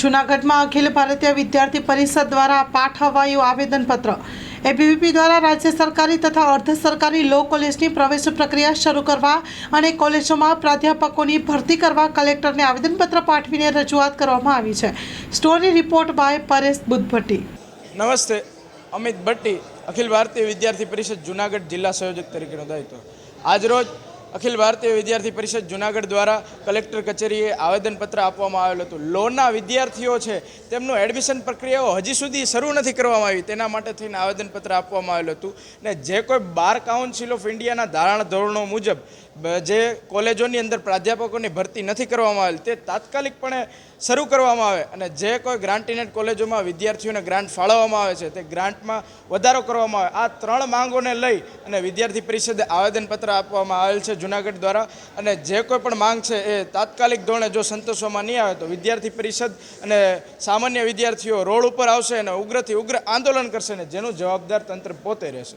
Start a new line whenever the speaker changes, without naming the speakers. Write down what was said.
જૂનાગઢમાં અખિલ ભારતીય વિદ્યાર્થી પરિષદ દ્વારા પાઠવાયું આવેદનપત્ર. એબીવીપી દ્વારા રાજ્ય સરકારી તથા અર્ધ સરકારી લો કોલેજની પ્રવેશ પ્રક્રિયા શરૂ કરવા અને કોલેજોમાં પ્રાધ્યાપકોની ભરતી કરવા કલેક્ટરને આવેદનપત્ર પાઠવીને રજૂઆત કરવામાં આવી છે. Story report by Paresh Buddhbhatti.
નમસ્તે. અમિત ભટ્ટી, અખિલ ભારતીય વિદ્યાર્થી પરિષદ જુનાગઢ જિલ્લા સંયોજક તરીકેનો દાયિત્વ. આજરોજ અખિલ ભારતીય વિદ્યાર્થી પરિષદ જુનાગઢ દ્વારા કલેક્ટર કચેરીએ આવેદનપત્ર આપવામાં આવેલું હતું. લોના વિદ્યાર્થીઓ છે, તેમનું એડમિશન પ્રક્રિયાઓ હજી સુધી શરૂ નથી કરવામાં આવી. તેના માટે થઈને આવેદનપત્ર આપવામાં આવેલું હતું. ને જે કોઈ બાર કાઉન્સિલ ઓફ ઇન્ડિયાના ધારણ ધોરણો મુજબ જે કોલેજોની અંદર પ્રાધ્યાપકોની ભરતી નથી કરવામાં આવેલ, તે તાત્કાલિકપણે શરૂ કરવામાં આવે અને જે કોઈ ગ્રાન્ટીનેટ કોલેજોમાં વિદ્યાર્થીઓને ગ્રાન્ટ ફાળવવામાં આવે છે, તે ગ્રાન્ટમાં વધારો કરવામાં આવે. આ ત્રણ માંગોને લઈ અને વિદ્યાર્થી પરિષદે આવેદનપત્ર આપવામાં આવેલ છે જુનાગઢ દ્વારા. અને જે કોઈ પણ માંગ છે એ તાત્કાલિક ધોરણે જો સંતોષવામાં નહીં આવે તો વિદ્યાર્થી પરિષદ અને સામાન્ય વિદ્યાર્થીઓ રોડ ઉપર આવશે અને ઉગ્રથી ઉગ્ર આંદોલન કરશે ને જેનું જવાબદાર તંત્ર પોતે રહેશે.